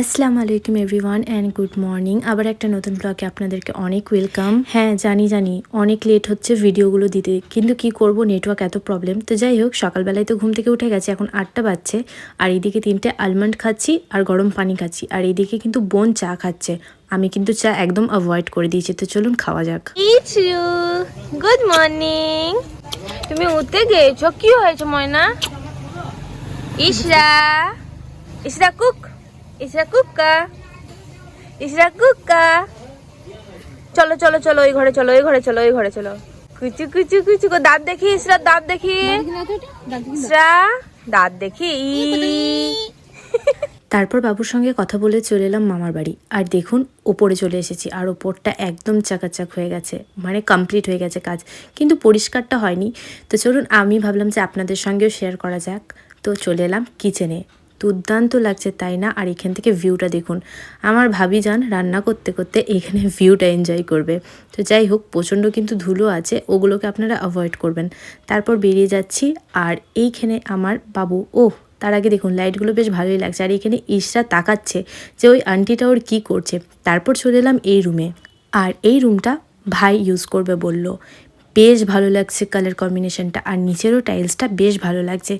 আসসালামু আলাইকুম everyone and good morning. আবার একটা নতুন ব্লগে আপনাদেরকে অনেক ওয়েলকাম। হ্যাঁ জানি জানি, অনেক লেট হচ্ছে ভিডিওগুলো দিতে, কিন্তু কি করব নেটওয়ার্ক এত প্রবলেম তো যাই হোক, সকালবেলায় তো ঘুম থেকে উঠে গেছে, এখন আটটা বাজছে। আর এইদিকে তিনটে আলমন্ড খাচ্ছি আর গরম পানি খাচ্ছি। আর এইদিকে কিন্তু বোন চা খাচ্ছে। আমি কিন্তু চা একদম অ্যাভয়েড করে দিয়েছি। তো চলুন খাওয়া যাক। গুড মর্নিং তুমি উঠতে গেছো? কি হয়েছে ময়না? ইশরা ইশরা কুক ইশরা কুক্কা। ইশরা কুক্কা। চলো চলো চলো ওই ঘরে চলো ওই ঘরে চলো ওই ঘরে চলো। কুচু কুচু কুচু কো দাঁত দেখি ইশরা দাঁত দেখি। ইশরা দাঁত দেখি তারপর বাবুর সঙ্গে কথা বলে চলে এলাম মামার বাড়ি। আর দেখুন ওপরে চলে এসেছি আর ওপরটা একদম চাকাচাক হয়ে গেছে মানে কমপ্লিট হয়ে গেছে কাজ। কিন্তু পরিষ্কারটা হয়নি। তো চলুন আমি ভাবলাম যে আপনাদের সঙ্গেও শেয়ার করা যাক। তো চলে এলাম কিচেনে দুর্দান্ত লাগছে তাই না? আর এখান থেকে ভিউটা দেখুন। আমার ভাবি যান রান্না করতে করতে এখানে ভিউটা এনজয় করবে। তো যাই হোক, প্রচণ্ড কিন্তু ধুলো আছে, ওগুলোকে আপনারা অ্যাভয়েড করবেন। তারপর বেরিয়ে যাচ্ছি, আর এইখানে আমার বাবু ও তার আগে দেখুন লাইটগুলো বেশ ভালোই লাগছে। আর এখানে ইশরা তাকাচ্ছে যে ওই আন্টিটা ওর কী করছে। তারপর চলে এলাম এই রুমে আর এই রুমটা ভাই ইউজ করবে বলল। বেশ ভালো লাগছে কালার কম্বিনেশনটা আর নিচেরও টাইলসটা বেশ ভালো লাগছে।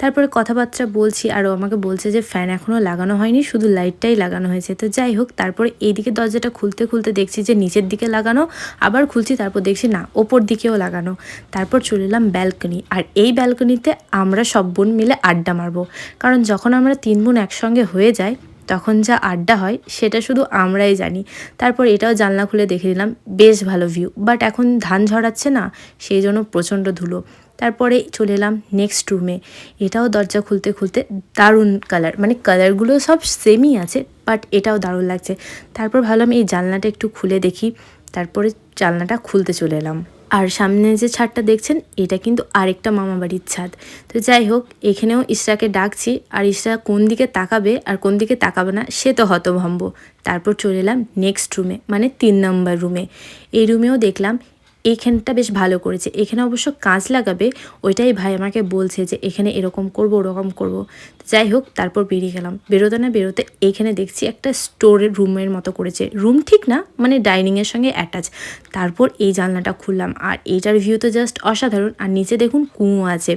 তারপরে কথাবার্তা বলছি আর ও আমাকে বলছে যে ফ্যান এখনও লাগানো হয়নি, শুধু লাইটটাই লাগানো হয়েছে। তো যাই হোক, তারপরে এইদিকে দরজাটা খুলতে খুলতে দেখছি যে নিচের দিকে লাগানো, আবার খুলছি, তারপর দেখছি না, ওপর দিকেও লাগানো। তারপর চলে এলাম ব্যালকনি আর এই ব্যালকনিতে আমরা সব বোন মিলে আড্ডা মারবো। কারণ যখন আমরা তিন বোন একসঙ্গে হয়ে যাই তখন যা আড্ডা হয় সেটা শুধু আমরাই জানি। তারপর এটাও জানলা খুলে দেখে নিলাম, বেশ ভালো ভিউ বাট এখন ধান ঝরাচ্ছে না, সেই জন্য প্রচণ্ড ধুলো। তারপরে চলে এলাম নেক্সট রুমে এটাও দরজা খুলতে খুলতে দারুণ কালার মানে কালারগুলো সব সেমই আছে বাট এটাও দারুণ লাগছে। তারপর ভাবলাম এই জানলাটা একটু খুলে দেখি। তারপরে জানলাটা খুলতে চলে এলাম। আর সামনে যে ছাদটা দেখছেন, এটা কিন্তু আরেকটা মামা বাড়ির ছাদ। তো যাই হোক, এখানেও ইশরাকে ডাকছি, আর ইশরা কোন দিকে তাকাবে আর কোন দিকে তাকাবে না, সে তো হতভম্ব। তারপর চলে এলাম নেক্সট রুমে মানে তিন নম্বর রুমে এই রুমেও দেখলাম এইখানটা বেশ ভালো করেছে। এখানে অবশ্য কাঁচ লাগাবে, ওইটাই ভাই আমাকে বলছে যে এখানে এরকম করব, ওরকম করব। যাই হোক, তারপর বেরিয়ে গেলাম। বেরোতে না বেরোতে এইখানে দেখছি একটা স্টোরের রুমের মতো করেছে। রুম ঠিক না মানে ডাইনিংয়ের সঙ্গে অ্যাটাচ। তারপর এই জানলাটা খুললাম। আর এইটার ভিউ তো জাস্ট অসাধারণ। আর নিচে দেখুন কুয়ো আছে।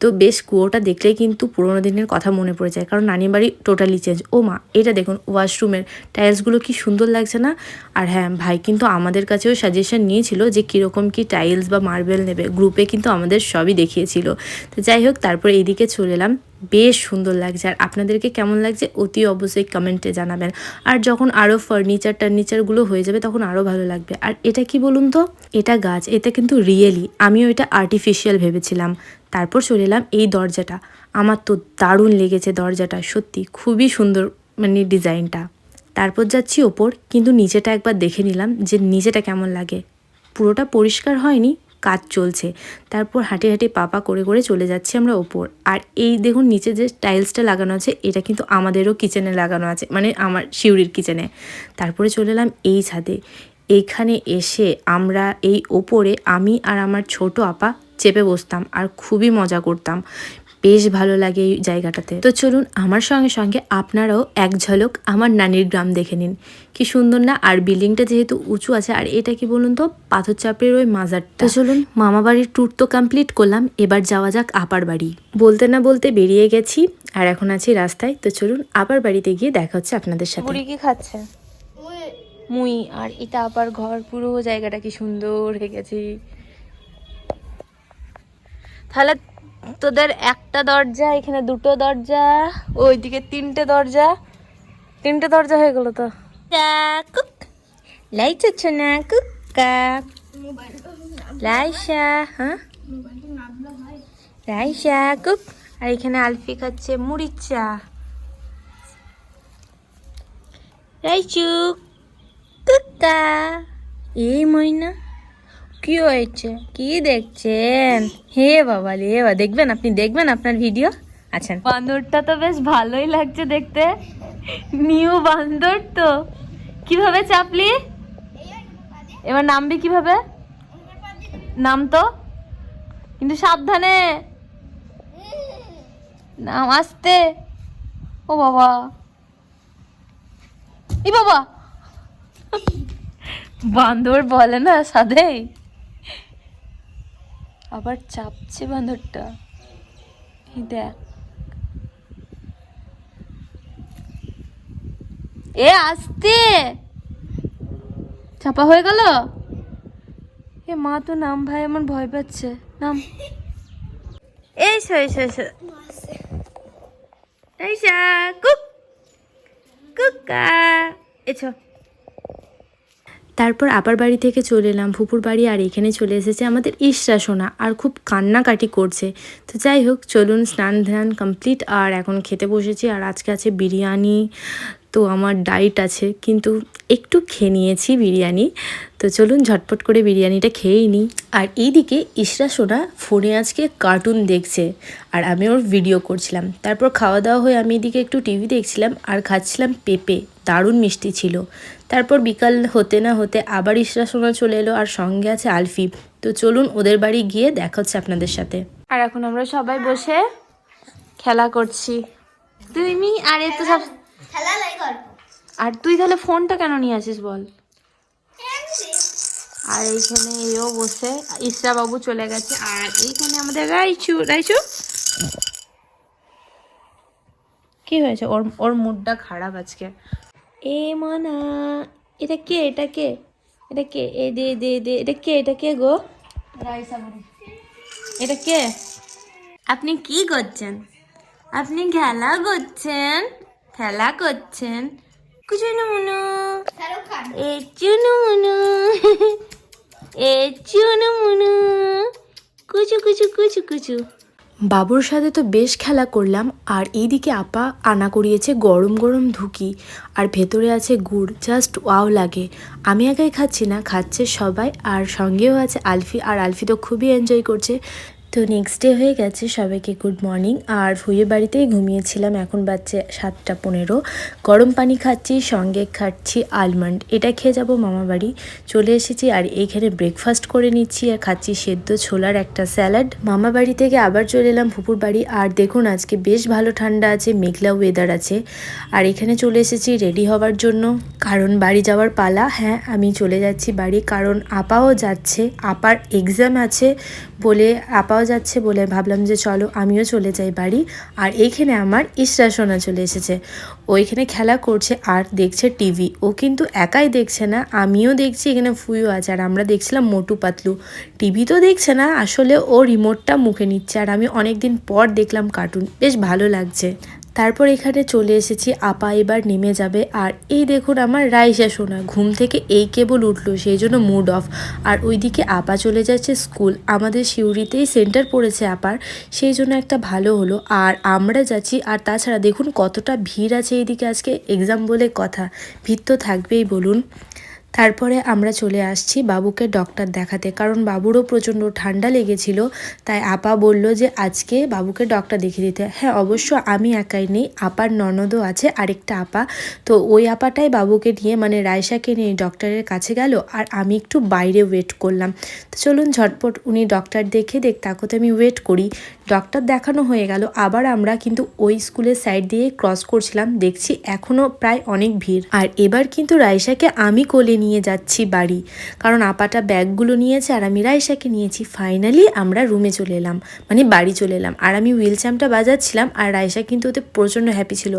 তো বেশ কুয়োটা দেখলেই কিন্তু পুরোনো দিনের কথা মনে পড়ে যায়। কারণ নানি বাড়ি টোটালি চেঞ্জ ও মা, এটা দেখুন ওয়াশরুমের টাইলসগুলো কি সুন্দর লাগছে না? আর হ্যাঁ ভাই কিন্তু আমাদের কাছেও সাজেশন নিয়েছিল যে কীরকম কি টাইলস বা মার্বেল নেবে গ্রুপে কিন্তু আমাদের সবই দেখিয়েছিল। তো যাই হোক, তারপর এইদিকে চলে এলাম। বেশ সুন্দর লাগছে। আর আপনাদেরকে কেমন লাগছে অতি অবশ্যই কমেন্টে জানাবেন। আর যখন আরও ফার্নিচার টার্নিচারগুলো হয়ে যাবে, তখন আরও ভালো লাগবে। আর এটা কি বলুন তো? এটা গাছ, এটা কিন্তু রিয়েলি আমিও এটা আর্টিফিশিয়াল ভেবেছিলাম। তারপর চলে এলাম এই দরজাটা। আমার তো দারুণ লেগেছে দরজাটা, সত্যি খুবই সুন্দর মানে ডিজাইনটা তারপর যাচ্ছি ওপর, কিন্তু নিচেটা একবার দেখে নিলাম যে নিচেটা কেমন লাগে। পুরোটা পরিষ্কার হয়নি, কাজ চলছে। তারপর হাঁটে হাঁটে পাপা করে করে চলে যাচ্ছি আমরা ওপর। আর এই দেখুন নিচে যে টাইলসটা লাগানো আছে, এটা কিন্তু আমাদেরও কিচেনে লাগানো আছে মানে আমার শিউরির কিচেনে। তারপরে চলে এলাম এই ছাদে। এইখানে এসে আমরা এই ওপরে আমি আর আমার ছোট আপা চেপে বসতাম আর খুবই মজা করতাম। বেশ ভালো লাগে এই জায়গাটাতে। তো চলুন আমার সঙ্গে সঙ্গে আপনারাও এক ঝলক আমার নানির গ্রাম দেখে নিন। কি সুন্দর না? আর বিল্ডিংটা যেহেতু উঁচু আছে আর এটা কি বলুন তো? পাথর চাপড়ের ওই মাজারটা। তো চলুন। মামা বাড়ির ট্যুর তো কমপ্লিট করলাম এবার যাওয়া যাক আপার বাড়ি। বলতে না বলতে বেরিয়ে গেছি আর এখন আছি রাস্তায়। তো চলুন আপার বাড়িতে গিয়ে দেখা হচ্ছে আপনাদের সাথে। কি খাচ্ছে? মুই আর এটা আপার ঘর পুরো জায়গাটা কি সুন্দর হয়ে গেছে। তাহলে তোদের একটা দরজা, এখানে দুটো দরজা, ওইদিকে তিনটে দরজা। তিনটে দরজা হয়ে গেল তো। কুক। লাইট না কুক্কা লাইসা হ্যাঁ? লাইসা কুক। আর এখানে আলফি খাচ্ছে মুড়ির চা। রাইচু কুক্কা এই ময়না। কি হয়েছে? কি দেখছেন? হে বাবা রে বাবা, দেখবেন আপনি, দেখবেন আপনার ভিডিও আচ্ছা। বান্দরটা তো বেশ ভালোই লাগছে দেখতে। নিউ বান্দর তো। কীভাবে চাপলি? এবার নামবি কীভাবে? নাম তো। কিন্তু সাবধানে। নাম আসতে। ও বাবা। ই বাবা। বান্দর বলে না সাধেই। আবার চাপছে বান্দরটা এই দেখ। এ, আসতে। চাপা হয়ে গেল? এ, মা তো নাম ভাই আমার ভয় পাচ্ছে। নাম। এসো এসো কুক। কুকা। এসো তারপর আবার বাড়ি থেকে চলে এলাম, ফুপুর বাড়ি আর এখানে চলে এসেছে আমাদের ইশরা সোনা আর খুব কান্নাকাটি করছে। তো যাই হোক, চলুন স্নান ধ্যান কমপ্লিট আর এখন খেতে বসেছি আর আজকে আছে বিরিয়ানি। তো আমার ডাইট আছে, কিন্তু একটু খেয়ে নিয়েছি বিরিয়ানি। তো চলুন ঝটপট করে বিরিয়ানিটা খেয়েই নিই। আর এইদিকে ইশরা সোনা ফোনে আজকে কার্টুন দেখছে আর আমি ওর ভিডিও করছিলাম। তারপর খাওয়া দাওয়া হয়ে আমি এদিকে একটু টিভি দেখছিলাম আর খাচ্ছিলাম পেঁপে, দারুণ মিষ্টি ছিল। তারপর বিকাল হতে না হতে আবার ইশরা সোনা চলে এলো আর সঙ্গে আছে আলফি। তো চলুন ওদের বাড়ি গিয়ে দেখা হচ্ছে আপনাদের সাথে। আর এখন আমরা সবাই বসে খেলা করছি। তুমি আর এ তো সব খেলা লাই গল্প। আর তুই তাহলে ফোনটা কেন নিয়ে আসিস বল? আর এইখানে এও বসে ইসরা বাবু চলে গেছে আর এইখানে আমাদের রাইচু। রাইচু? কি হয়েছে? ওর ওর মুডটা খারাপ আজকে। এ মানা এটা কে এটা কে? এটা কে? এ দে দে দে এটা কে এটা কে গো? এটা কে? আপনি কি করছেন? আপনি খেলা করছেন? খেলা করছেন? কুচুনু মুনু। এ চুনু মুনু। এ চুনু মুনু। কুচু কুচু কুচু কুচু বাবুর সাথে তো বেশ খেলা করলাম, আর এইদিকে আপা আনা করিয়েছে গরম গরম ধুকি, আর ভেতরে আছে গুড় জাস্ট ওয়াও লাগে। আমি একাই খাচ্ছি না, খাচ্ছে সবাই, আর সঙ্গেও আছে আলফি, আর আলফি তো খুবই এনজয় করছে। তো নেক্সট ডে হয়ে গেছে, সবাইকে গুড মর্নিং আর ফুয়ের বাড়িতেই ঘুমিয়েছিলাম, এখন বাজছে সাতটা পনেরো। গরম পানি খাচ্ছি, সঙ্গে খাচ্ছি আলমন্ড এটা খেয়ে যাব মামা বাড়ি। চলে এসেছি আর এইখানে ব্রেকফাস্ট করে নিচ্ছি আর খাচ্ছি সেদ্ধ ছোলার একটা স্যালাড মামা বাড়ি থেকে আবার চলে এলাম ফুপুর বাড়ি। আর দেখুন, আজকে বেশ ভালো ঠান্ডা আছে, মেঘলা ওয়েদার আছে। আর এখানে চলে এসেছি রেডি হওয়ার জন্য। কারণ বাড়ি যাওয়ার পালা। হ্যাঁ আমি চলে যাচ্ছি বাড়ি। কারণ আপাও যাচ্ছে, আপার এক্সাম আছে বলে আপাও যাচ্ছে বলে ভাবলাম যে চলো আমিও চলে যাই বাড়ি। আর এইখানে আমার ইশরা সোনা চলে এসেছে। ওইখানে খেলা করছে আর দেখছে টিভি। ও কিন্তু একাই দেখছে না, আমিও দেখছি, এখানে ফুইও আছে। আর আমরা দেখছিলাম মোটু পাতলু। টিভি তো দেখছে না, আসলে ও রিমোটটা মুখে নিচ্ছে। আর আমি অনেক দিন পর দেখলাম কার্টুন বেশ ভালো লাগছে। তারপর এখানে চলে এসেছি। আপা এবার নেমে যাবে। আর এই দেখুন আমার রাইসা সোনা, ঘুম থেকে এই কেবল উঠল সেই জন্য মুড অফ আর ওইদিকে আপা চলে যাচ্ছে স্কুল। আমাদের সিউড়িতেই সেন্টার পড়েছে আপার সেই জন্য একটা ভালো হলো। আর আমরা যাচ্ছি, আর তাছাড়া দেখুন কতটা ভিড় আছে এইদিকে আজকে এক্সাম বলে কথা। ভিড় তো থাকবেই, বলুন। তারপরে আমরা চলে আসছি বাবুকে ডক্টর দেখাতে। কারণ বাবুরও প্রচণ্ড ঠান্ডা লেগেছিল, তাই আপা বলল যে, আজকে বাবুকে ডক্টর দেখিয়ে দিতে। হ্যাঁ অবশ্য আমি একাই নেই, আপার ননদও আছে, আরেকটা আপা। তো ওই আপাটাই বাবুকে নিয়ে মানে রায়সাকে নিয়ে ডক্টরের কাছে গেল, আর আমি একটু বাইরে ওয়েট করলাম। তো চলুন ঝটপট উনি ডক্টর দেখে দেখ তাকে তো আমি ওয়েট করি। ডক্টর দেখানো হয়ে গেল। আবার আমরা কিন্তু ওই স্কুলের সাইড দিয়ে ক্রস করছিলাম। দেখছি এখনও প্রায় অনেক ভিড়। আর এবার কিন্তু রাইসাকে আমি কোলে নিয়ে যাচ্ছি বাড়ি। কারণ আপাটা ব্যাগগুলো নিয়েছে আর আমি রাইসাকে নিয়েছি। ফাইনালি আমরা রুমে চলে এলাম। মানে বাড়ি চলে এলাম। আর আমি হুইল চ্যাম্পটা বাজাচ্ছিলাম আর রাইসা কিন্তু ওতে প্রচণ্ড হ্যাপি ছিল।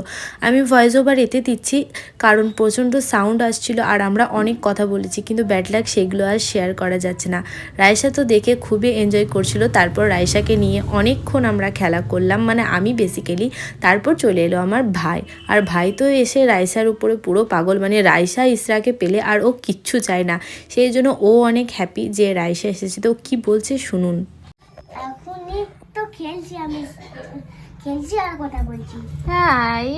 আমি ভয়েস ওভার এতে দিচ্ছি কারণ প্রচণ্ড সাউন্ড আসছিল আর আমরা অনেক কথা বলেছি। কিন্তু ব্যাড লাক সেগুলো আর শেয়ার করা যাচ্ছে না। রাইসা তো দেখে খুবই এনজয় করছিল। তারপর রাইসাকে নিয়ে অনেকক্ষণ আমরা খেলা করলাম মানে আমি বেসিক্যালি তারপর চলে এলো আমার ভাই। আর ভাই তো এসে রাইসার উপরে পুরো পাগল মানে রাইসা ইসরাকে পেলে আর ও কিচ্ছু চায় না। সেই জন্য ও অনেক হ্যাপি যে রাইসা এসেছে। তো কি বলছে শুনুন। তো খেলছি আমি। খেলছি আর কথা বলছি। হাই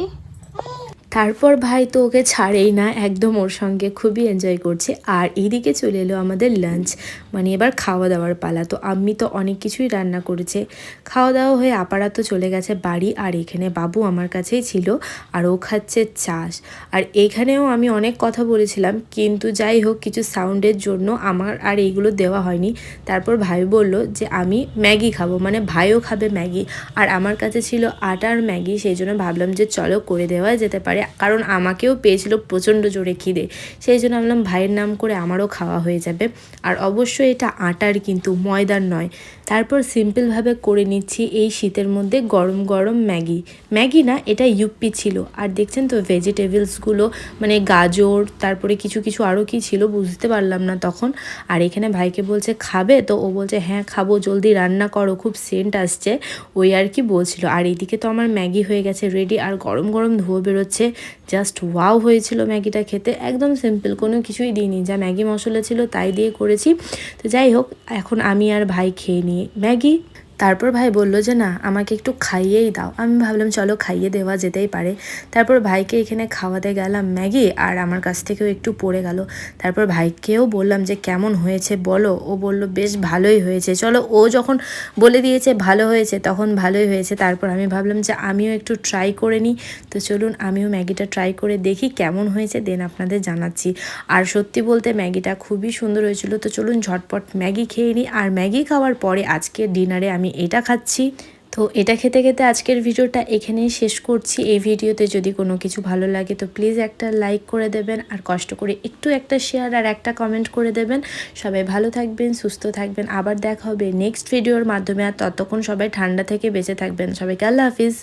তারপর ভাই তো ওকে ছাড়েই না, একদম ওর সঙ্গে খুবই এনজয় করছে। আর এইদিকে চলে এলো আমাদের লাঞ্চ মানে এবার খাওয়া দাওয়ার পালা। তো আমি তো অনেক কিছুই রান্না করেছে। খাওয়া দাওয়া হয়ে আপারা তো চলে গেছে বাড়ি, আর এখানে বাবু আমার কাছেই ছিল, আর ও খাচ্ছে চাষ। আর এখানেও আমি অনেক কথা বলেছিলাম, কিন্তু যাই হোক, কিছু সাউন্ডের জন্য আমার আর এইগুলো দেওয়া হয়নি। তারপর ভাই বলল যে, আমি ম্যাগি খাব। মানে ভাইও খাবে ম্যাগি, আর আমার কাছে ছিল আটার ম্যাগি, সেই জন্য ভাবলাম যে, চলো করে দেওয়া যেতে পারে। পারে কারণ আমাকেও পেয়েছিল প্রচণ্ড জোরে খিদে। সেই জন্য আমি ভাইয়ের নাম করে আমারও খাওয়া হয়ে যাবে। আর অবশ্যই এটা আটার কিন্তু ময়দার নয়। তারপর সিম্পলভাবে করে নিচ্ছি এই শীতের মধ্যে গরম গরম ম্যাগি। ম্যাগি না, এটা ইউপি ছিল। আর দেখছেন তো ভেজিটেবলসগুলো মানে গাজর, তারপরে কিছু কিছু আরও কি ছিল বুঝতে পারলাম না তখন। আর এখানে ভাইকে বলছে, খাবে? তো ও বলছে হ্যাঁ খাব, জলদি রান্না করো। খুব সেন্ট আসছে। ওই আর কি বলছিল। আর এইদিকে তো আমার ম্যাগি হয়ে গেছে রেডি। আর গরম গরম ধোয়া বেরোচ্ছে। জাস্ট ওয়াও হয়েছিল ম্যাগিটা খেতে। একদম সিম্পল, কোনো কিছুই দিইনি। যা ম্যাগি মশলা ছিল তাই দিয়ে করেছি। তো যাই হোক, এখন আমি আর ভাই খেয়ে নিই। ম্যাগি তারপর ভাই বলল যে, না, আমাকে একটু খাইয়েই দাও। আমি ভাবলাম, চলো খাইয়ে দেওয়া যেতেই পারে। তারপর ভাইকে এখানে খাওয়াতে গেলাম ম্যাগি আর আমার কাছ থেকেও একটু পড়ে গেল। তারপর ভাইকেও বললাম যে, কেমন হয়েছে বলো? ও বলল, বেশ ভালোই হয়েছে। চলো, ও যখন বলে দিয়েছে, ভালো হয়েছে, তখন ভালোই হয়েছে। তারপর আমি ভাবলাম যে, আমিও একটু ট্রাই করে নিই। তো চলুন, আমিও ম্যাগিটা ট্রাই করে দেখি কেমন হয়েছে, দেন আপনাদের জানাচ্ছি। আর সত্যি বলতে ম্যাগিটা খুবই সুন্দর হয়েছিল। তো চলুন, ঝটপট ম্যাগি খেয়ে নিই। আর ম্যাগি খাওয়ার পরে আজকে ডিনারে আমি এটা খাচ্ছি। তো এটা খেতে খেতে আজকের ভিডিওটা এখানেই শেষ করছি। এই ভিডিওতে যদি কোনো কিছু ভালো লাগে তো প্লিজ একটা লাইক করে দেবেন আর কষ্ট করে একটু একটা শেয়ার আর একটা কমেন্ট করে দেবেন। সবাই ভালো থাকবেন, সুস্থ থাকবেন। আবার দেখা হবে নেক্সট ভিডিওর মাধ্যমে। আর ততক্ষণ সবাই ঠান্ডা থেকে বেঁচে থাকবেন। সবাইকে আল্লাহ হাফিজ।